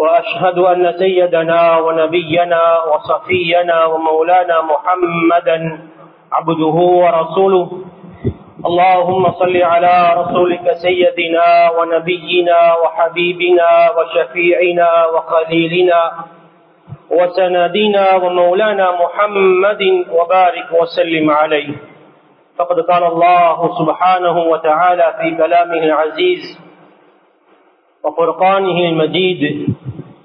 وأشهد أن سيدنا ونبينا وصفينا ومولانا محمدا عبده ورسوله. اللهم صل على رسولك سيدنا ونبينا وحبيبنا وشفيعنا وخليلنا وسندنا ومولانا محمد وبارك وسلم عليه. فقد قال الله سبحانه وتعالى في كلامه العزيز وفرقانه المجيد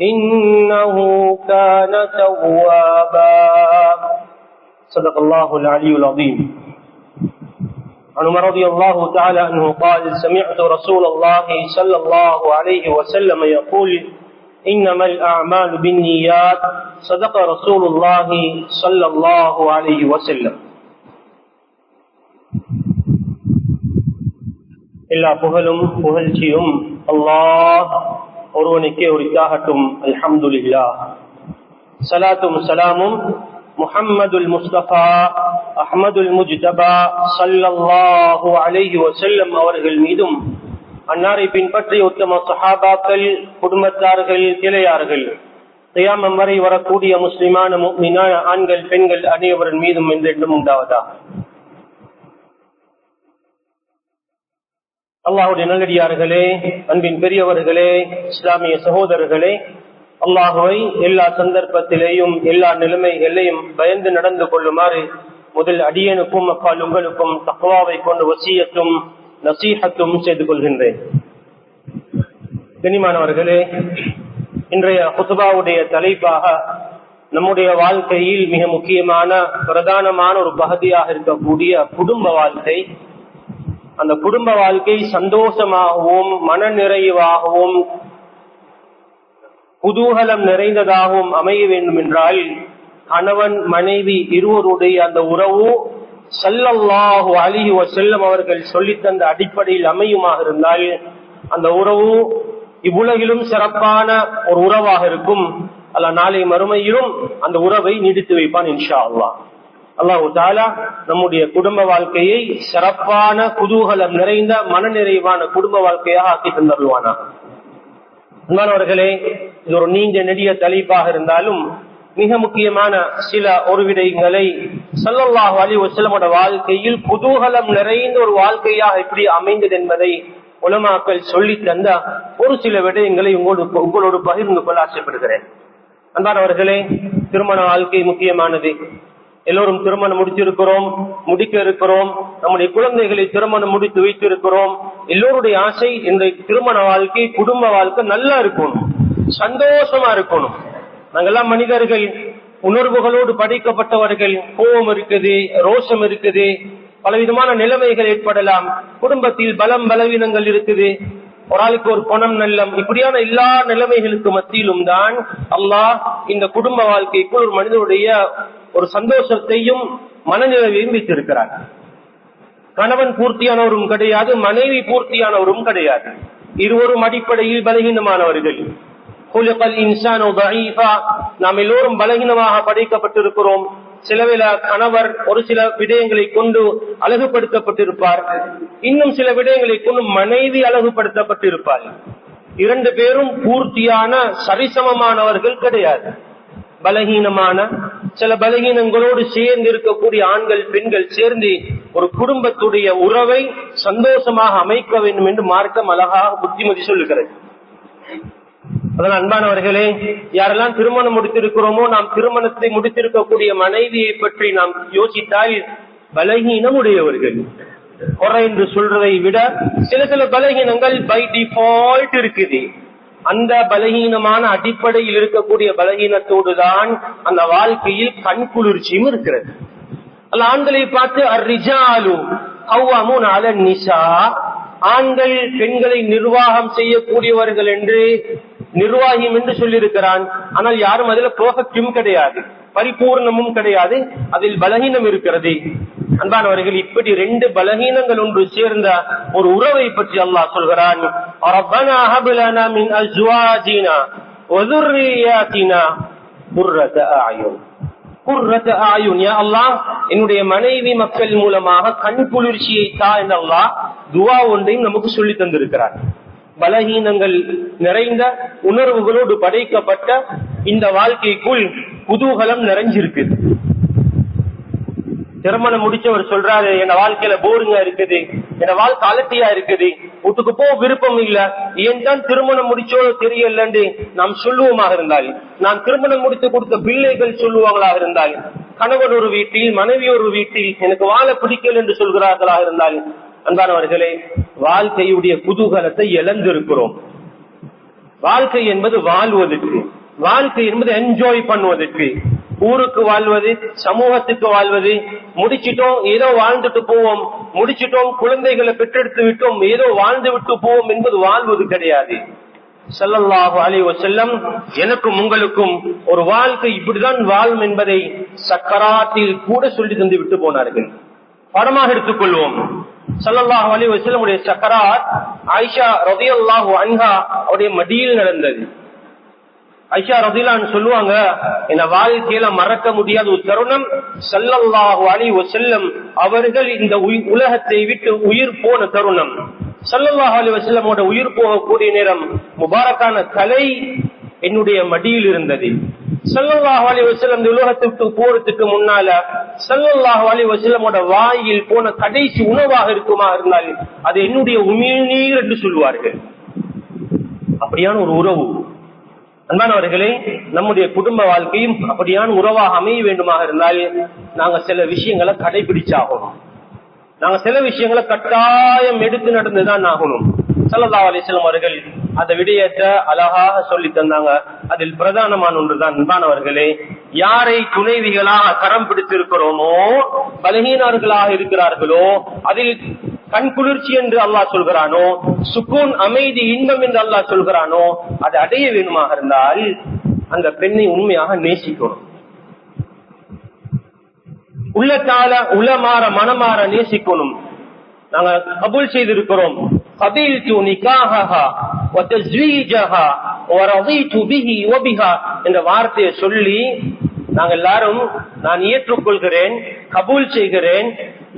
إنه كان توابا صدق الله العلي العظيم عن عمر رضي الله تعالى عنه قال سمعت رسول الله صلى الله عليه وسلم يقول إنما الأعمال بالنيات صدق رسول الله صلى الله عليه وسلم எல்லா புகழும் புகழ்ச்சியும் அல்லாஹ் ஒருவனுக்கே உரித்தாகட்டும் அல்ஹம்துலில்லா சலாத்தும் சலாமும் முஹம்மதுல் முஸ்தபா அஹமதுல் முஜ்தபா சல்லல்லாஹு அலைஹி வசல்லம் அவர்கள் மீதும் அன்னாரை பின்பற்றி உத்தம சஹாபாக்கள் குடும்பத்தார்கள் கிளையார்கள் தியாமம் வரை வரக்கூடிய முஸ்லிமான முக்மினான ஆண்கள் பெண்கள் அனைவரின் மீதும் என்றென்றும் உண்டாவதா அல்லாஹுடைய நல்லடியார்களே அன்பின் பெரியவர்களே இஸ்லாமிய சகோதரர்களே அல்லாஹுவை எல்லா சந்தர்ப்பத்திலேயும் எல்லா நிலைமைகளையும் பயந்து நடந்து கொள்ளுமாறு முதல் அடியனுக்கும் அப்பால் உங்களுக்கும் தக்குவாவை கொண்டு வசியத்தும் நசீகத்தும் செய்து கொள்கின்றேன். கனிமானவர்களே இன்றைய குசுபாவுடைய தலைப்பாக நம்முடைய வாழ்க்கையில் மிக முக்கியமான பிரதானமான ஒரு பகுதியாக இருக்கக்கூடிய குடும்ப வாழ்க்கை அந்த குடும்ப வாழ்க்கை சந்தோஷமாகவும் மன நிறைவாகவும் குதூகலம் நிறைந்ததாகவும் அமைய வேண்டும் என்றால் கணவன் மனைவி இருவருடைய அந்த உறவு சல்லல்லாஹு அலிஹி செல்லம் அவர்கள் சொல்லித்தந்த அடிப்படையில் அமையுமாக இருந்தால் அந்த உறவு இவ்வுலகிலும் சிறப்பான ஒரு உறவாக இருக்கும். அல்ல நாளை மறுமையிலும் அந்த உறவை நீடித்து வைப்பான் இன்ஷா அல்லா அல்லாஹு தாலா நம்முடைய குடும்ப வாழ்க்கையை சிறப்பான குதூகலம் நிறைந்த மனநிறைவான குடும்ப வாழ்க்கையாக ஆக்கி தந்தருவானா இது ஒரு நீண்ட நெடிய தலைப்பாக இருந்தாலும் மிக முக்கியமான சில ஒரு விடயங்களை சல்லல்லாஹு அலி வசலமோட வாழ்க்கையில் குதூகலம் நிறைந்த ஒரு வாழ்க்கையாக எப்படி அமைந்தது என்பதை உலமாக்கள் சொல்லி தந்த ஒரு சில விடயங்களை உங்களோடு உங்களோடு பகிர்ந்து கொள்ள ஆசைப்படுகிறேன். அன்பானவர்களே திருமண வாழ்க்கை முக்கியமானது. எல்லோரும் திருமணம் முடிச்சிருக்கிறோம் முடிக்க இருக்கிறோம் நம்முடைய குழந்தைகளை திருமணம் முடித்து வைத்திருக்கிறோம். எல்லோருடைய ஆசை இந்த திருமண வாழ்க்கை குடும்ப வாழ்க்கை நல்லா இருக்கணும் சந்தோஷமா இருக்கணும். நாங்கெல்லாம் மனிதர்கள் உணர்வுகளோடு படைக்கப்பட்டவர்கள் கோபம் இருக்குது ரோஷம் இருக்குது பலவிதமான நிலைமைகள் ஏற்படலாம். குடும்பத்தில் பலம் பலவீனங்கள் இருக்குது. ஒரு ஆளுக்கு ஒரு பணம் நல்லம் இப்படியான எல்லா நிலைமைகளுக்கு மத்தியிலும் தான் அல்லாஹ் இந்த குடும்ப வாழ்க்கைக்குள் ஒரு மனிதனுடைய ஒரு சந்தோஷத்தையும் மனநிலையையும் வைத்திருக்கிறார் கணவன் பூர்த்தியானவரும் கிடையாது மனைவி பூர்த்தியானவரும் கிடையாது. இருவரும் அடிப்படையில் பலகீனமானவர்கள். நாம் எல்லோரும் பலகீனமாக படைக்கப்பட்டிருக்கிறோம். சிலவில கணவர் ஒரு சில விடயங்களை கொண்டு அழகுபடுத்தப்பட்டிருப்பார். இன்னும் சில விடயங்களை கொண்டு மனைவி அழகுபடுத்தப்பட்டிருப்பார். இரண்டு பேரும் பூர்த்தியான சரிசமமானவர்கள் கிடையாது. பலகீனமான சில பலகீனங்களோடு சேர்ந்து இருக்கக்கூடிய ஆண்கள் பெண்கள் சேர்ந்து ஒரு குடும்பத்துடைய உறவை சந்தோஷமாக அமைக்க வேண்டும் என்று மார்க்கம் அழகாக புத்திமதி சொல்லுகிறது. அதனால் அன்பானவர்களே யாரெல்லாம் திருமணம் முடித்திருக்கிறோமோ நாம் திருமணத்தை முடித்திருக்கக்கூடிய மனைவியை பற்றி நாம் யோசித்தால் பலகீனம் உடையவர்கள் குறை என்று சொல்றதை விட சில சில பலகீனங்கள் பை டிஃபால்ட் இருக்குது. அந்த பலகீனமான அடிப்படையில் இருக்கக்கூடிய பலகீனத்தோடு தான் அந்த வாழ்க்கையில் கண் குளிர்ச்சியும் இருக்கிறது. அல்ல ஆண்களை பார்த்து அர்ரிஜாலு அவ்வமுன் அல நிசா ஆண்கள் பெண்களை நிர்வாகம் செய்யக்கூடியவர்கள் என்று நிர்வாகியும் என்று சொல்லியிருக்கிறான். ஆனால் யாரும் அதுல பர்ஃபெக்டும் கிடையாது. பரிபூர்ணமும் கிடையாது. அதில் பலகீனம் இருக்கிறது. அன்பானவர்கள் இப்படி ரெண்டு பலகீனங்கள் ஒன்று சேர்ந்த ஒரு உறவை பற்றி அல்லாஹ் சொல்கிறான். என்னுடைய மனைவி மக்கள் மூலமாக கண் குளிர்ச்சியை தா என்று அல்லாஹ் துவா ஒன்றையும் நமக்கு சொல்லி தந்திருக்கிறார். பலகீனங்கள் நிறைந்த உணர்வுகளோடு படைக்கப்பட்ட இந்த வாழ்க்கைக்குள் குதூகலம் நிறைஞ்சிருக்கு. திருமணம் முடிச்சவர் சொல்றாரு என் வாழ்க்கையில போருங்க இருக்குது. என் வாழ்க்கை அலட்டியா இருக்குது. வீட்டுக்கு போ விருப்பம் இல்ல. ஏன் தான் திருமணம் முடிச்சோ தெரியலன்னு நாம் சொல்லுவோமாக இருந்தால். நான் திருமணம் முடித்து கொடுத்த பிள்ளைகள் சொல்லுவாங்களாக இருந்தால். கணவன் ஒரு வீட்டில் மனைவி ஒரு வீட்டில் எனக்கு வாழ பிடிக்கல என்று சொல்கிறார்களாக இருந்தால். அன்பானவர்களே வாழ்க்கையுடைய குதூகலத்தை இழந்திருக்கிறோம். வாழ்க்கை என்பது வாழ்வதற்கு. வாழ்க்கை என்பது என்ஜாய் பண்ணுவதற்கு. ஊருக்கு வாழ்வது சமூகத்துக்கு வாழ்வது முடிச்சிட்டோம் ஏதோ வாழ்ந்துட்டு போவோம் முடிச்சிட்டோம் குழந்தைகளை பெற்றெடுத்து விட்டோம் ஏதோ வாழ்ந்து விட்டு போவோம் என்பது வாழ்வது கிடையாது. செல்லல்லாஹு அலி செல்லம் எனக்கும் உங்களுக்கும் ஒரு வாழ்க்கை இப்படிதான் வாழும் என்பதை சக்கராத்தில் கூட சொல்லி தந்து விட்டு போனார்கள். படமாக எடுத்துக்கொள்வோம். சல்லாஹு அலி வசலமுடைய சக்கராத் ஆயிஷா ரலியல்லாஹு அன்ஹா அவருடைய மடியில் நடந்தது. ஐஷா ரதிலான்னு சொல்லுவாங்க இந்த வாழ்க்கையில மறக்க முடியாத ஒரு தருணம் சல்லல்லாஹு அலி வசல்லம் அவர்கள் இந்த உலகத்தை விட்டு உயிர் போன தருணம். சல்லல்லாஹு அலி வசல்லமோட உயிர் போகக்கூடிய நேரம் முபாரக்கான கலை என்னுடைய மடியில் இருந்தது. சல்லல்லாஹு அலி வசலம் இந்த உலகத்துக்கு போறதுக்கு முன்னால சல்லல்லாஹு அலி வசலமோட வாயில் போன கடைசி உணவாக இருக்குமா இருந்தால் அது என்னுடைய உமிழ்நீர் என்று சொல்வார்கள் அப்படியான ஒரு உறவு. அன்பானவர்களே நம்முடைய குடும்ப வாழ்க்கையும் அப்படியான உறவாக அமைய வேண்டுமாக இருந்தால் நாங்க சில விஷயங்களை கடைபிடிச்சாகணும். நாங்க சில விஷயங்களை கட்டாயம் எடுத்து நடந்துதான் ஆகணும். சல்லா அலிஸ்லாம் அவர்கள் அந்த விடயத்தை அழகாக சொல்லி தந்தாங்க. அதில் பிரதானமான ஒன்றுதான் அன்பானவர்களே யாரை துணைவிகளாக கரம் பிடித்திருக்கிறோமோ பலகீனர்களாக இருக்கிறார்களோ அதில் கண் குளிர்ச்சி என்று அல்லாஹ் சொல்கிறானோ சுக்கூன் அமைதி இன்பம் என்று அல்லாஹ் சொல்கிறானோ அதை அடைய வேணுமாக இருந்தால் அந்த பெண்ணை உண்மையாக நேசிக்கணும். உள்ளத்தால உளமாற மனமாற நேசிக்கணும். நாங்க கபூல் செய்திருக்கிறோம். கபில்து நிகாஹா வதஸ்வீஜஹா வரதீது பிஹி வபிஹா என்ற வார்த்தையை சொல்லி நாங்க எல்லாரும் நான் ஏற்றுக்கொள்கிறேன் கபூல் செய்கிறேன்.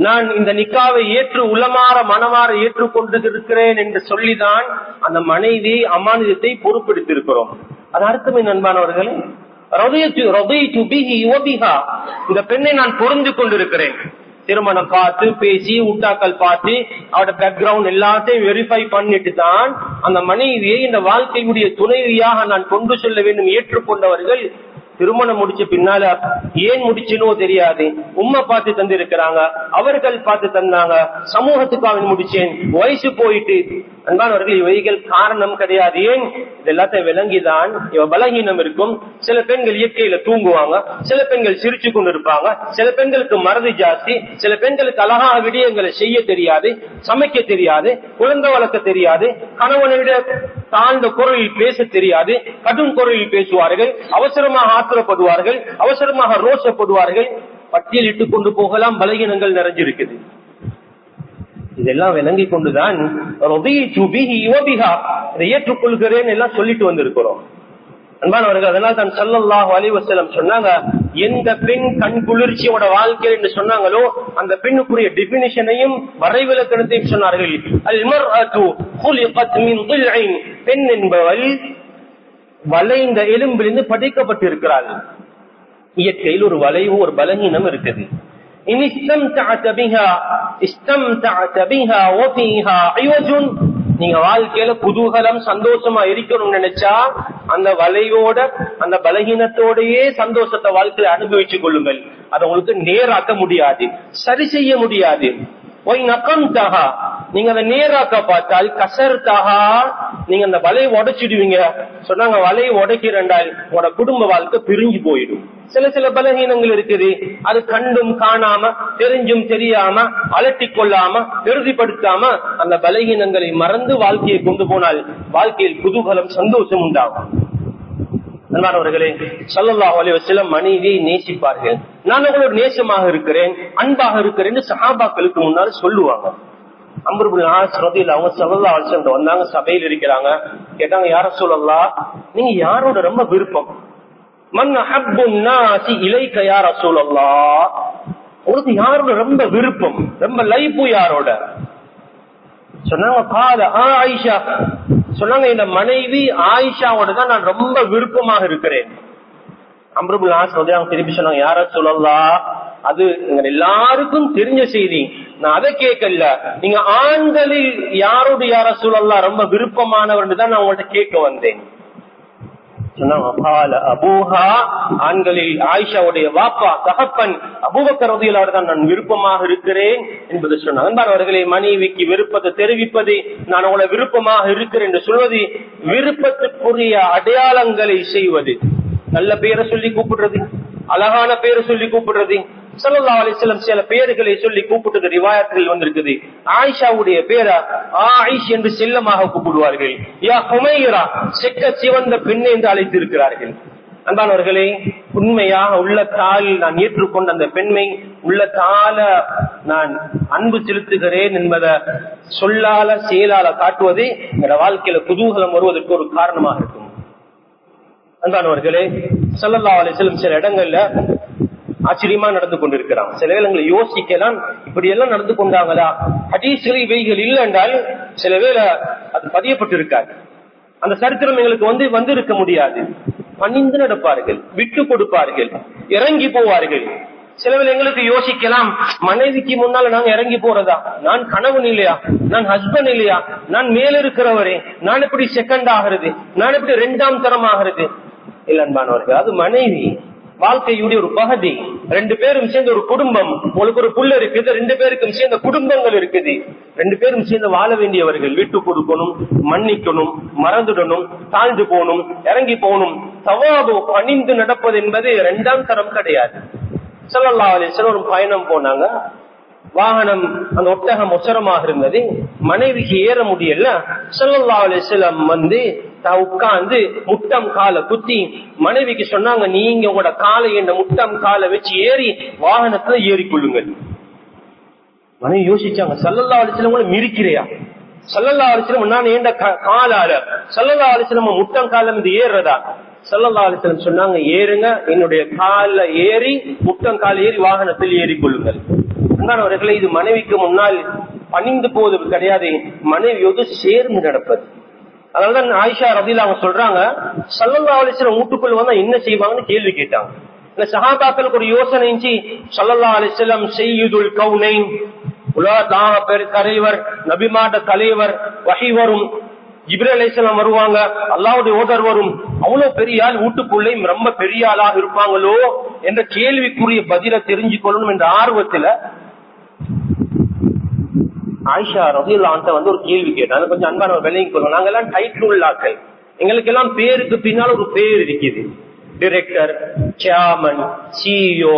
நான் இந்த நிக்காவை ஏற்று உளமாற மனமாற ஏற்றுக்கொண்டு இருக்கிறேன் என்று சொல்லிதான் அந்த மனைவி அமானிதத்தை பொறுப்பெடுத்திருக்கிறோம். அது அர்த்தமே நண்பானவர்களே இந்த பெண்ணை நான் பொருந்து கொண்டிருக்கிறேன். திருமணம் பார்த்து பேசி உட்டாக்கள் பார்த்து அவட பேக்ரவுண்ட் எல்லாத்தையும் வெரிஃபை பண்ணிட்டு தான் அந்த மனைவியை இந்த வாழ்க்கையுடைய துணைவியாக நான் கொண்டு செல்ல வேண்டும் ஏற்றுக்கொண்டவர்கள் திருமணம் முடிச்ச பின்னால ஏன் முடிச்சுனோ தெரியாது. உண்மை பார்த்து தந்திருக்கிறாங்க. அவர்கள் பார்த்து தந்தாங்க. சமூகத்துக்காக முடிச்சேன். வயசு போயிட்டு. அன்பானவர்கள் இவைகள் காரணம் கிடையாது. ஏன்? இது எல்லாத்தையும் விளங்கிதான். இவ பலகீனம் இருக்கும். சில பெண்கள் இயற்கையில தூங்குவாங்க. சில பெண்கள் சிரிச்சு கொண்டு இருப்பாங்க சில பெண்களுக்கு மறதி ஜாஸ்தி. சில பெண்களுக்கு அழகாக விடயங்களை செய்ய தெரியாது சமைக்க தெரியாது குழந்தை வளர்க்க தெரியாது. கணவனை விட தாழ்ந்த குரலில் பேச தெரியாது கடும் குரலில் பேசுவார்கள் அவசரமாக ஆத்திரப்படுவார்கள் அவசரமாக ரோஷப்படுவார்கள் பட்டியலிட்டு கொண்டு போகலாம் பலகீனங்கள் நிறைஞ்சிருக்குது. இதெல்லாம் விளங்கி கொண்டுதான் ஏற்றுக்கொள்கிறேன் எல்லாம் சொல்லிட்டு வந்திருக்கிறோம். அன்பானவர்கள் அதனால் தான் சல்லல்லாஹு அலிவசலம் சொன்னாங்க எந்த பெண் கண் குளிர்ச்சியோட வாழ்க்கை என்று சொன்னாங்களோ அந்த பெண்ணுக்குரிய டெபினிஷனையும் வரைவிலக்கணத்தையும் சொன்னார்கள். பெண் என்பவள் வளைந்த எலும்பிலிருந்து படைக்கப்பட்டிருக்கிறாள். இயற்கையில் ஒரு வளைவு ஒரு பலகீனம் இருக்குது. நீங்க வாழ்க்கையில குதூகலம் சந்தோஷமா இருக்கணும்னு நினைச்சா அந்த வலையோட அந்த பலகீனத்தோடையே சந்தோஷத்தை வாழ்க்கையில அனுபவிச்சு கொள்ளுங்கள். அதை உங்களுக்கு நேராக்க முடியாது சரி செய்ய முடியாது. நீங்க அதை நேராக்க பார்த்தால் கசர்தகா நீங்க அந்த வலையை உடைச்சிடுவீங்க. சொன்னாங்க வலையை உடைக்கிறண்டால் உங்களோட குடும்ப வாழ்க்கை பிரிஞ்சு போயிடும். சில சில பலகீனங்கள் இருக்குது. அது கண்டும் காணாம தெரிஞ்சும் தெரியாம அலட்டிக் கொள்ளாம பெருதிப்படுத்தாம அந்த பலகீனங்களை மறந்து வாழ்க்கையை கொண்டு போனால் வாழ்க்கையில் குதூகலம் சந்தோஷம் உண்டாகும். அன்பானவர்களே சல்லல்லாஹு அலைஹி வஸல்லம் மனைவியை நேசிப்பார்கள். நான் உங்களோட நேசமாக இருக்கிறேன் அன்பாக இருக்கிறேன் சஹாபாக்களுக்கு முன்னால் சொல்லுவாங்க. அம்பருபுல் ஆஸ் அவங்க சல்லல்லாஹு அலைஹி வந்தாங்க சபையில் இருக்கிறாங்க. கேட்டாங்க யார சொல்லலாம் நீங்க யாரோட ரொம்ப விருப்பம்? மன் அஹப்பு நாசி இலைக்க யார சொல்லலாம் உங்களுக்கு யாரோட ரொம்ப விருப்பம்? ரொம்ப லைஃப் யாரோட? சொன்னாங்க கால ஆயிஷா. சொன்னாங்க இந்த மனைவி ஆயிஷாவோட தான் நான் ரொம்ப விருப்பமாக இருக்கிறேன். அம்ருபுல் ஆஸ் அவங்க திருப்பி சொன்னாங்க யார சொல்லலாம் அது எல்லாருக்கும் தெரிஞ்ச செய்தி. நான் அதை கேட்கல. நீங்க ஆண்களில் யாரோடு யார சூழல்லாம் ரொம்ப விருப்பமானவர் தான் நான் உங்கள்ட்ட கேட்க வந்தேன். ஆண்களில் ஆயிஷாவுடைய வாப்பா தகப்பன் அபூபக்கரதியிலார் தான் நான் விருப்பமாக இருக்கிறேன் என்பது சொன்னாங்க அவர்களை மனைவிக்கு விருப்பத்தை தெரிவிப்பது நான் உங்களை விருப்பமாக இருக்கிறேன் என்று சொல்வது விருப்பத்துக்குரிய அடையாளங்களை செய்வது. நல்ல பேரை சொல்லி கூப்பிடுறது அழகான பேரை சொல்லி கூப்பிடுறது சல்லா அலிஸ்லம் சில பெயர்களை சொல்லி கூப்பிட்டது ரிவாயத்தில் வந்திருக்குது. ஆயிஷாவுடைய பேரா ஆயிஷ் என்று செல்லமாக கூப்பிடுவார்கள். யா ஹுமைரா செக்க சிவந்த பெண்ணை என்று அழைத்திருக்கிறார்கள். அன்பானவர்களே உண்மையாக உள்ளத்தால் நான் ஏற்றுக்கொண்ட அந்த பெண்மை உள்ளத்தால நான் அன்பு செலுத்துகிறேன் என்பதை சொல்லால செயலால காட்டுவது என்னோட வாழ்க்கையில குதூகலம் வருவதற்கு ஒரு காரணமாக இருக்கும். அன்பானவர்களே சல்லல்லா அலிஸ்லம் சில இடங்கள்ல ஆச்சரியமா நடந்து கொண்டிருக்கிறான். சில வேளைங்களை யோசிக்கலாம். இப்படி எல்லாம் நடந்து கொண்டாங்களா? ஹதீஸ்கள் இவைகள் இல்லை என்றால் சில வேளை அது பதியப்பட்டிருக்காது. அந்த சரித்திரம் எங்களுக்கு வந்து வந்திருக்க முடியாது. பணிந்து நடப்பார்கள் விட்டு கொடுப்பார்கள் இறங்கி போவார்கள். சில எங்களுக்கு யோசிக்கலாம். மனைவிக்கு முன்னால நாங்க இறங்கி போறதா? நான் கணவன் இல்லையா? நான் ஹஸ்பண்ட் இல்லையா? நான் மேல இருக்கிறவரே. நான் எப்படி செகண்ட் ஆகிறது? நான் எப்படி ரெண்டாம் தரம் ஆகிறது இல்லன்பானவர்கள் அது மனைவி. வாழ்க்கையுடைய ஒரு பகுதி. ரெண்டு பேரும் சேர்ந்த ஒரு குடும்பம். உங்களுக்கு ஒரு புள்ள இருக்குது ரெண்டு பேருக்கும் சேர்ந்த குடும்பங்கள் இருக்குது. ரெண்டு பேரும் சேர்ந்து வாழ வேண்டியவர்கள் விட்டு கொடுக்கணும் மன்னிக்கணும் மறந்துடணும் தாழ்ந்து போகணும் இறங்கி போகணும். சவாபு பணிந்து நடப்பது என்பது இரண்டாம் தரம் கிடையாது. சல்லல்லா அலிஸ்வரம் ஒரு பயணம் போனாங்க. வாகனம் அந்த ஒட்டகம் ஒசரமாக இருந்தது. மனைவிக்கு ஏற முடியல. சல்லல்லா அலிஸ்லம் வந்து தான் உட்கார்ந்து முட்டம் காலை குத்தி மனைவிக்கு சொன்னாங்க நீங்க உங்களோட காலை என்ன முட்டம் காலை வச்சு ஏறி வாகனத்துல ஏறிக்கொள்ளுங்கள். மனைவி யோசிச்சாங்க சல்லல்லா அலிஸ்லம் கூட மிரிக்கிறையா சல்லல்லா அலிஸ்லம் நான் ஏண்ட காலால. சல்லல்லா அலிஸ்லம் முட்டம் காலம் இது ஏறுறதா? சல்லல்லா அலிஸ்லம் சொன்னாங்க ஏறுங்க என்னுடைய கால ஏறி முட்டம் கால ஏறி வாகனத்தில் ஏறிக்கொள்ளுங்கள். அன்பானவர்களே இது மனைவிக்கு முன்னால் பணிந்து போவது கிடையாது. மனைவியோடு சேர்ந்து நடப்பது. அதனாலதான் ஆயிஷா ரதியில் அவங்க சொல்றாங்க சல்லல்லா அலிஸ்லம் வீட்டுக்குள் வந்தா என்ன செய்வாங்கன்னு கேள்வி கேட்டாங்க. இந்த சகாபாக்களுக்கு ஒரு யோசனை இருந்துச்சு சல்லல்லா அலிஸ்லம் செய்யுதுல் கவுனை உலகத்தாக பெரு தலைவர் நபிமாட்ட தலைவர் வகை வரும் இப்ரே அலிஸ்லாம் வருவாங்க. அல்லாவுடைய ஓதர் வரும். அவ்வளவு பெரிய ஆள் வீட்டுக்குள்ளே ரொம்ப பெரிய ஆளாக இருப்பாங்களோ என்ற கேள்விக்குரிய பதில தெரிஞ்சு கொள்ளணும் என்ற ஆர்வத்துல ஆயிஷா ரதியுல்லான்ட்ட வந்து ஒரு கேள்வி கேட்டாங்க. கொஞ்சம் அன்பான விலைக்கு கொள்ளும் நாங்க எல்லாம் டைட்டில் உள்ளாக்கள் எங்களுக்கு எல்லாம் பேருக்கு பின்னால் ஒரு பேர் இருக்குது. டிரெக்டர் சேர்மன் சிஇஓ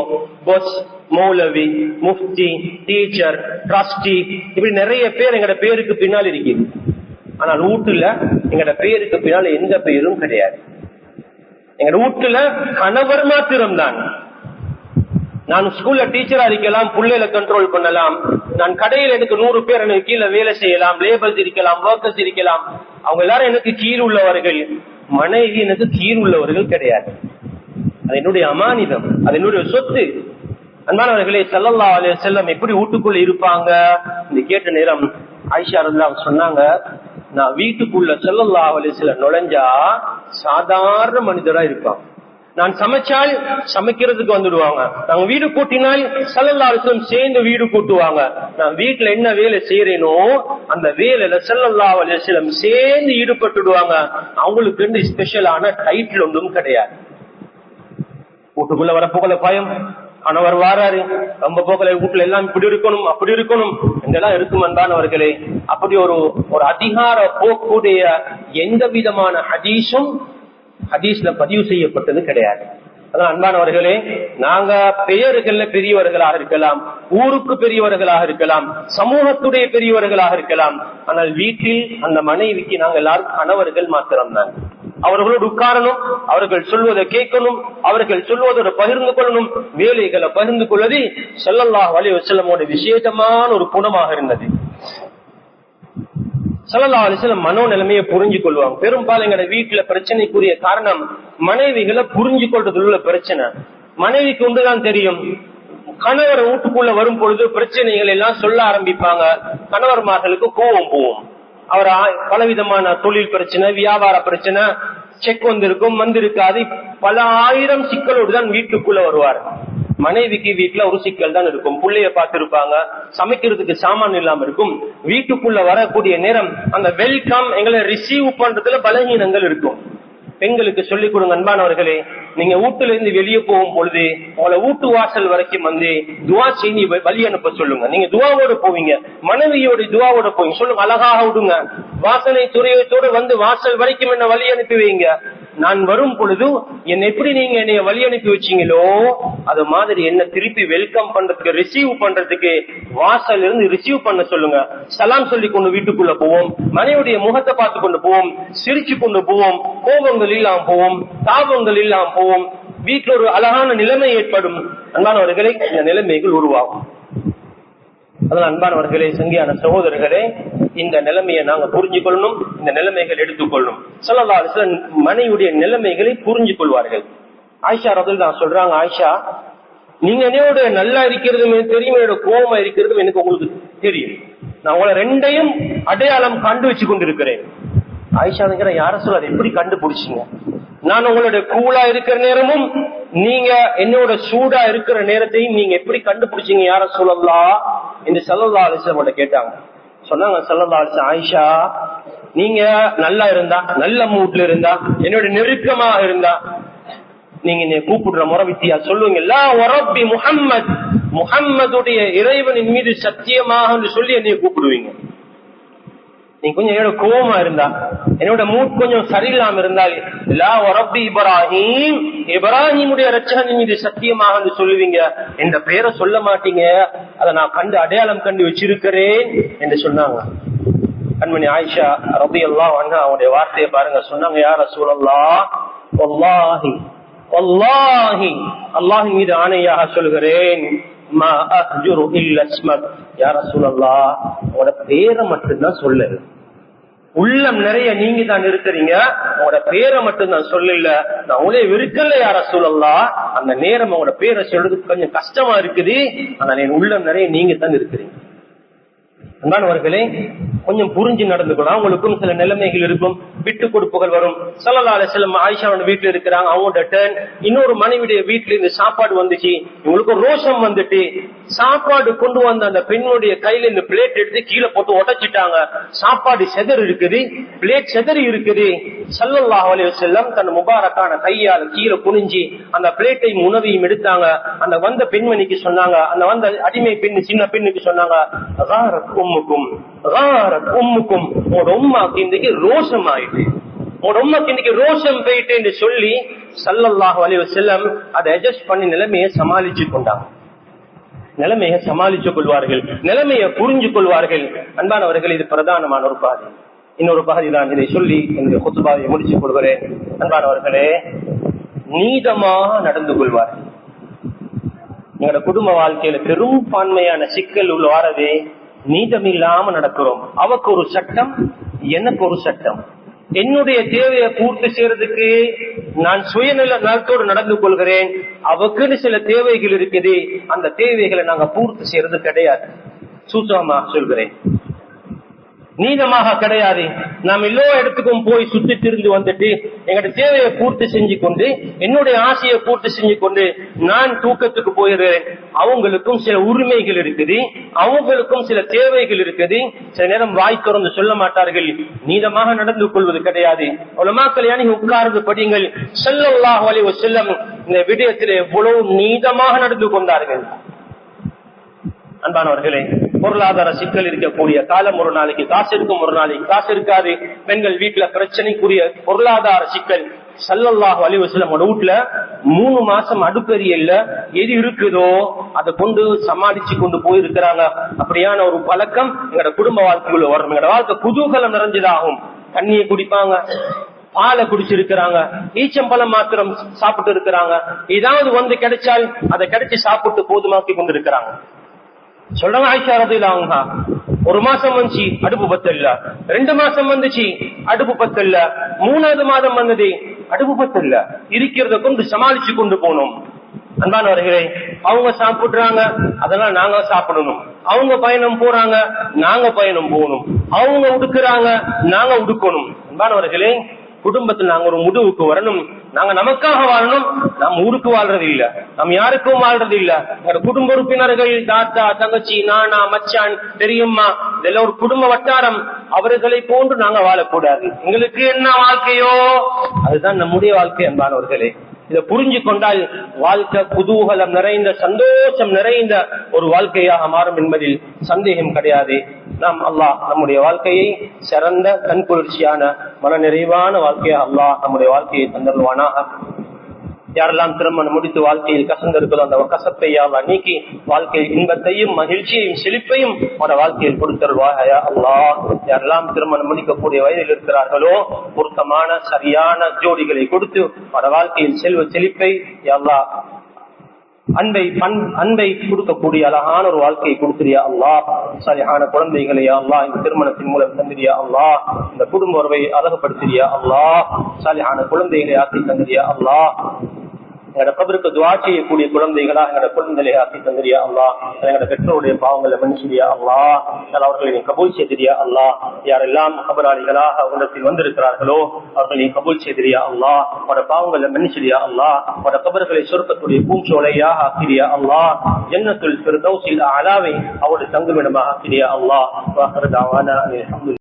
பொஸ் மௌலவி முஃப்தி டீச்சர் ட்ரஸ்டி இப்படி நிறைய பேர் எங்களோட பேருக்கு பின்னால் இருக்குது. ஆனா ரூட்டுல எங்கட பெயருக்கு பின்னால் எந்த பெயரும் கிடையாது. எங்க ரூட்டுல கணவர் மாத்திரம் தான் நான் ஸ்கூல்ல டீச்சரா இருக்கலாம் பிள்ளைகளை கண்ட்ரோல் பண்ணலாம். நான் கடையில் எனக்கு நூறு பேர் எனக்கு கீழே வேலை செய்யலாம் லேபர்ஸ் இருக்கலாம் ஒர்க்கர்ஸ் இருக்கலாம். அவங்க எல்லாரும் எனக்கு கீழ் உள்ளவர்கள். மனைவி எனக்கு கீழ் உள்ளவர்கள் கிடையாது. அது என்னுடைய அமானிதம் அது என்னுடைய சொத்து. அன்பானவர்களே செல்லல்லா செல்லம் எப்படி வீட்டுக்குள்ள இருப்பாங்க? இந்த கேட்ட நேரம் ஆயிஷா இருந்தா சொன்னாங்க நான் வீட்டுக்குள்ள செல்லல்லா அலைய நுழைஞ்சா சாதாரண மனிதரா இருப்பான். நான் சமைச்சால் சமைக்கிறதுக்கு வந்துடுவாங்க. நாங்க வீடு கூட்டினால் செல்லல்லாருக்கும் சேர்ந்து வீடு கூட்டுவாங்க. நான் வீட்டுல என்ன வேலை செய்யறேனோ அந்த வேலையில செல்லல்லா அலிஸ்லம் சேர்ந்து ஈடுபட்டுடுவாங்க. அவங்களுக்கு ஸ்பெஷலான டைட்டில் ஒன்றும் கிடையாது. வீட்டுக்குள்ள வரப்போகல பயம். கணவர் வாராரு. ரொம்ப போக்கல வீட்டுல எல்லாம் இப்படி இருக்கணும் அப்படி இருக்கணும் இதெல்லாம் இருக்கும் அன்பானவர்களே அப்படி ஒரு ஒரு அதிகார போக்குடைய எந்த விதமான ஹதீஷும் ஹதீஸ்ல பதிவு செய்யப்பட்டது கிடையாது. அதான் அன்பானவர்களே நாங்க பெயர்கள்ல பெரியவர்களாக இருக்கலாம் ஊருக்கு பெரியவர்களாக இருக்கலாம் சமூகத்துடைய பெரியவர்களாக இருக்கலாம் ஆனால் வீட்டில் அந்த மனைவிக்கு நாங்க எல்லாரும் கணவர்கள் மாத்திரம்தான் அவர்களோடு உட்காரணும் அவர்கள் சொல்வதை கேட்கணும் அவர்கள் சொல்வதோடு பகிர்ந்து கொள்ளணும். வேலைகளை பகிர்ந்து கொள்வது செல்லல்லா வலி வசல்லமோட விசேஷமான ஒரு குணமாக இருந்தது. செல்லல்லா அலிஸ்லம் மனோ நிலைமையை புரிஞ்சு கொள்வாங்க. பெரும்பாலும் எங்க வீட்டுல பிரச்சனைக்குரிய காரணம் மனைவிகளை புரிஞ்சு கொள்றதுல உள்ள பிரச்சனை. மனைவிக்கு ஒன்றுதான் தெரியும். கணவர் வீட்டுக்குள்ள வரும் பொழுது பிரச்சனைகள் எல்லாம் சொல்ல ஆரம்பிப்பாங்க. கணவர்மார்களுக்கு கோவம் போவோம் அவர் பலவிதமான தொழில் பிரச்சனை வியாபார பிரச்சனை செக் வந்திருக்கும் வந்திருக்காது பல ஆயிரம் சிக்கலோடு தான் வீட்டுக்குள்ள வருவார். மனைவிக்கு வீட்டுல ஒரு சிக்கல் தான் இருக்கும். பிள்ளைய பார்த்திருப்பாங்க. சமைக்கிறதுக்கு சாமான் இல்லாம இருக்கும். வீட்டுக்குள்ள வரக்கூடிய நேரம் அந்த வெல்கம் எங்களை ரிசீவ் பண்றதுல பலகீனங்கள் இருக்கும். பெண்களுக்கு சொல்லிக் கொடுங்க அன்பானவர்களே நீங்க வீட்டுல இருந்து வெளியே போகும் பொழுது உங்களை வீட்டு வாசல் வரைக்கும் வந்து துவா செய்தி வழி அனுப்ப சொல்லுங்க. நீங்க துவாவோட போவீங்க. மனைவியோட துவாவோட போவீங்க. சொல்லுங்க அழகாக விடுங்க. வாசனை துறையத்தோடு வந்து வாசல் வரைக்கும் என்ன வழி அனுப்பி வைங்க. நான் வரும் பொழுது என்ன எப்படி நீங்க என்னைய வழி அனுப்பி வச்சீங்களோ அது மாதிரி என்ன திருப்பி வெல்கம் பண்றதுக்கு ரிசீவ் பண்றதுக்கு வாசல் இருந்து ரிசீவ் பண்ண சொல்லுங்க. சலாம் சொல்லி கொண்டு வீட்டுக்குள்ள போவோம். மனைவிடைய முகத்தை பார்த்து கொண்டு போவோம். சிரிச்சு கொண்டு போவோம். கோபங்கள் இல்லாம போவோம். தாபங்கள் இல்லாம போவோம். வீட்டுல ஒரு அழகான நிலைமை ஏற்படும். அன்பானவர்களை இந்த நிலைமைகள் உருவாகும். அதனால் அன்பானவர்களே சங்கியான சகோதரர்களே இந்த நிலைமையை நாங்க புரிஞ்சு கொள்ளணும் இந்த நிலைமைகள் எடுத்துக்கொள்ளணும். சொல்லலா மனைவியுடைய நிலைமைகளை புரிஞ்சு கொள்வார்கள் ஆயிஷா ரதல் தான் சொல்றாங்க ஆயிஷா நீங்க என்னையோட நல்லா இருக்கிறதும் எனக்கு தெரியும் என்னோட கோபமா இருக்கிறதும் எனக்கு உங்களுக்கு தெரியும். நான் உங்களை ரெண்டையும் அடையாளம் கண்டு வச்சு கொண்டிருக்கிறேன். ஆயிஷாங்கிற யார சொல்ல அதை எப்படி கண்டுபிடிச்சிங்க? நான் உங்களுடைய கூலா இருக்கிற நேரமும் நீங்க என்னோட சூடா இருக்கிற நேரத்தையும் நீங்க எப்படி கண்டுபிடிச்சீங்க யார சொல்லலாம் என்று சல்லல்லா அலிஸ்லமோட கேட்டாங்க. சொன்னாங்க சல்லல்லா ஆயிஷா நீங்க நல்லா இருந்தா நல்ல மூட்ல இருந்தா என்னோட நெருக்கமா இருந்தா நீங்க என்னை கூப்பிடுற முறை வித்தியா சொல்லுவீங்கல்ல முகம்மது முகம்மதுடைய இறைவனின் மீது சத்தியமாக சொல்லி என்னைய கூப்பிடுவீங்க. நீ கொஞ்சம் என்னோட கோபமா இருந்தா என்னோட மூட் கொஞ்சம் சரியில்லாம இருந்தால் லா ஒரப்பி இப்ராஹிம் இப்ராஹிமுடைய ரச்சகன் மீது சத்தியமாக சொல்லுவீங்க. என்ற பெயரை சொல்ல மாட்டீங்க. அதை நான் கண்டு அடையாளம் கண்டு வச்சிருக்கிறேன் என்று சொன்னாங்க. கண்மணி ஆயிஷா ரபி எல்லாம் அவனுடைய வார்த்தையை பாருங்க. சொன்னாங்க யார சூழல்லா ஒல்லாஹி அல்லாஹி மீது ஆணையாக சொல்கிறேன் யார சூழல்லா உங்களோட பேரை மட்டும்தான் சொல்லு உள்ளம் நிறைய நீங்க தான் இருக்கிறீங்க உங்களோட பேரை மட்டும் நான் சொல்லல. நான் உங்களே வெறுக்கல யார சூழல்லாம் அந்த நேரம் உங்களோட பேரை சொல்றதுக்கு கொஞ்சம் கஷ்டமா இருக்குது. ஆனா என் உள்ளம் நிறைய நீங்க தான் இருக்கிறீங்க. அன்பானவர்களே கொஞ்சம் புரிஞ்சு நடந்து அவங்களுக்கும் சில நிலைமைகள் இருக்கும். விட்டு கொடுப்புகள் வரும். சல்லல்லால சில ஆயிஷாவோட வீட்டுல இருக்கிறாங்க. அவங்களோட டேர்ன் இன்னொரு மனைவிடைய வீட்டுல இருந்து சாப்பாடு வந்துச்சு. இவங்களுக்கு ரோஷம் வந்துட்டு சாப்பாடு கொண்டு வந்த அந்த பெண்ணுடைய கையில இந்த பிளேட் எடுத்து கீழே போட்டு உடைச்சிட்டாங்க. சாப்பாடு செதறி இருக்குது. பிளேட் செதறி இருக்குது. சல்லல்லாஹ் அலைஹி செல்லம் தன் முபாரக்கான கையால் கீழே குனிஞ்சி அந்த பிளேட்டை உணவையும் எடுத்தாங்க. அந்த வந்த பெண்மணிக்கு சொன்னாங்க. அந்த வந்த அடிமை பெண் சின்ன பெண்ணுக்கு சொன்னாங்க உம்முக்கும் உம்முக்கும் உங்களோட உம்மாக்கு இன்றைக்கு ரோஷம் ஆயிட்டு உங்களோட உம்மாக்கு இன்னைக்கு ரோஷம் போயிட்டு என்று சொல்லி சல்லல்லாஹ் அலைஹி செல்லம் அதை அட்ஜஸ்ட் பண்ணி நிலைமையை சமாளிச்சு கொண்டாங்க நிலைமையை சமாளித்துக் கொள்வார்கள். நிலைமையை புரிஞ்சு கொள்வார்கள். அன்பானவர்கள் இது பிரதானமான ஒரு பாதி. இன்னொரு பகுதி தான் இதை சொல்லி என்னுடைய கொத்துபாவை முடிச்சுக் கொள்கிறேன். அன்பானவர்களே நீதமாக நடந்து கொள்வார்கள். எங்களோட குடும்ப வாழ்க்கையில பெரும்பான்மையான சிக்கல் உள்ள வாரதே நீதம் இல்லாம நடக்கிறோம். அவக்கு ஒரு சட்டம் எனக்கு ஒரு சட்டம். என்னுடைய தேவையை பூர்த்தி செய்யறதுக்கு நான் சுயநல நலத்தோடு நடந்து கொள்கிறேன். அவக்குன்னு சில தேவைகள் இருக்குது. அந்த தேவைகளை நாங்க பூர்த்தி செய்யறது கிடையாது. சூசகமா சொல்கிறேன். நீதமாக கிடையாது. நாம் எல்லா இடத்துக்கும் போய் சுத்தி திரிந்து வந்துட்டு எங்களுடைய தேவையை பூர்த்தி செஞ்சு கொண்டு என்னுடைய ஆசையை பூர்த்தி செஞ்சு கொண்டு நான் தூக்கத்துக்கு போயிடுறேன். அவங்களுக்கும் சில உரிமைகள் இருக்குது. அவங்களுக்கும் சில தேவைகள் இருக்குது. சில நேரம் வாய் திறந்து சொல்ல மாட்டார்கள். நீதமாக நடந்து கொள்வது கிடையாது. உலமாக்கள் யானை உட்கார்ந்து படியுங்கள்? ஸல்லல்லாஹு அலைஹி செல்லம் இந்த விடயத்தில் எவ்வளவு நீதமாக நடந்து கொண்டார்கள். அன்பானவர்களே பொருளாதார சிக்கல் இருக்கக்கூடிய காலம் ஒரு நாளைக்கு காசு இருக்கும் ஒரு நாளைக்கு காசு இருக்காது. பெண்கள் வீட்டுல பிரச்சனைக்குரிய பொருளாதார சிக்கல். சல்லல்லாஹு அலைஹி வஸல்லம் வீட்டுல மூணு மாசம் அடுப்பெரியல்ல எது இருக்குதோ அதை கொண்டு சமாளிச்சு கொண்டு போயிருக்கிறாங்க. அப்படியான ஒரு பழக்கம் எங்களோட குடும்ப வாழ்க்கைக்குள்ள வரும். எங்களோட வாழ்க்கை குதூகலம் நிறைஞ்சதாகும். தண்ணியை குடிப்பாங்க பாலை குடிச்சிருக்கிறாங்க ஈச்சம்பழம் மாத்திரம் சாப்பிட்டு இருக்கிறாங்க. ஏதாவது வந்து கிடைச்சால் அதை கிடைச்சு சாப்பிட்டு போதுமாக்கி கொண்டிருக்கிறாங்க. சொல்றாங்க ஆயிஷா ரதிலாங்க ஒரு மாசம் வந்துச்சு அடுப்பு பத்தல்ல. ரெண்டு மாசம் வந்துச்சு அடுப்பு பத்தல்ல. மூணாவது மாதம் வந்தது அடுப்பு பத்தல்ல. இருக்கிறத கொண்டு சமாளிச்சு கொண்டு போனோம். அன்பானவர்களே அவங்க சாப்பிடுறாங்க அதெல்லாம் நாங்க சாப்பிடணும். அவங்க பயணம் போறாங்க நாங்க பயணம் போகணும். அவங்க உடுக்குறாங்க நாங்க உடுக்கணும். அன்பானவர்களே குடும்பத்தில் நாங்க ஒரு முடிவுக்கு வரணும். நாங்க நமக்காக வாழணும். நம் ஊருக்கு வாழ்றது இல்ல நம்ம யாருக்கும் வாழ்றது இல்ல குடும்ப உறுப்பினர்கள் தாத்தா தங்கச்சி நானா மச்சான் பெரியம்மா இதெல்லாம் ஒரு குடும்ப வட்டாரம். அவர்களை போன்று நாங்க வாழக்கூடாது. எங்களுக்கு என்ன வாழ்க்கையோ அதுதான் நம்முடைய வாழ்க்கை அன்பானவர்களே இதை புரிஞ்சு கொண்டால் வாழ்க்கை குதூகலம் நிறைந்த சந்தோஷம் நிறைந்த ஒரு வாழ்க்கையாக மாறும் என்பதில் சந்தேகம் கிடையாது. நாம் அல்லாஹ் நம்முடைய வாழ்க்கையை சிறந்த கண் குளிர்ச்சியான மன நிறைவான வாழ்க்கையை அல்லாஹ் நம்முடைய வாழ்க்கையை தந்தருவானாக யாரெல்லாம் திருமணம் முடித்து வாழ்க்கையில் கசந்திருக்கிறதோ அந்த கசப்பை யாவா நீக்கி வாழ்க்கையில் இன்பத்தையும் மகிழ்ச்சியையும் செழிப்பையும் அவன வாழ்க்கையில் கொடுத்தருவாயா அல்லாஹ் யாரெல்லாம் திருமணம் முடிக்கக்கூடிய வயதில் இருக்கிறார்களோ பொருத்தமான சரியான ஜோடிகளை கொடுத்து அவன வாழ்க்கையில் செல்வ செழிப்பை யாரெல்லாம் அன்பை பண் அன்பை கொடுக்கக்கூடிய அழகான ஒரு வாழ்க்கையை கொடுத்திரியா அல்லா சரியான குழந்தைகளையா அல்லா இந்த திருமணத்தின் மூலம் தந்திரியா அல்லா இந்த குடும்ப உறவை அழகுபடுத்துறியா அல்லா சரியான குழந்தைகளை ஆக்கி தந்திரியா அல்லா எங்களோட கபருக்கு துவா செய்யக்கூடிய குழந்தைகளா எங்களோட குழந்தைகளை ஆக்கி தந்திரியா அல்லா எங்களோட பெற்றோருடைய பாவங்களை மன்னிச்சிரியா அல்லா அவர்களை நீ கபூல் செய்திரியா அல்லா யாரெல்லாம் கபராளிகளாக உலகத்தில் வந்திருக்கிறார்களோ அவர்களை நீ கபூல் செய்திரியா அல்லா அவரோட பாவங்களை மன்னிச்சிரியா அல்லா அவரோட கபர்களை சொர்க்கத்துடைய பூச்சோலையாக ஆக்கிரியா அல்லா ஜன்னத்துல் ஃபிர்தௌஸில் அலாவை அவருடைய தங்குமிடமாக ஆக்கிரியா அல்லா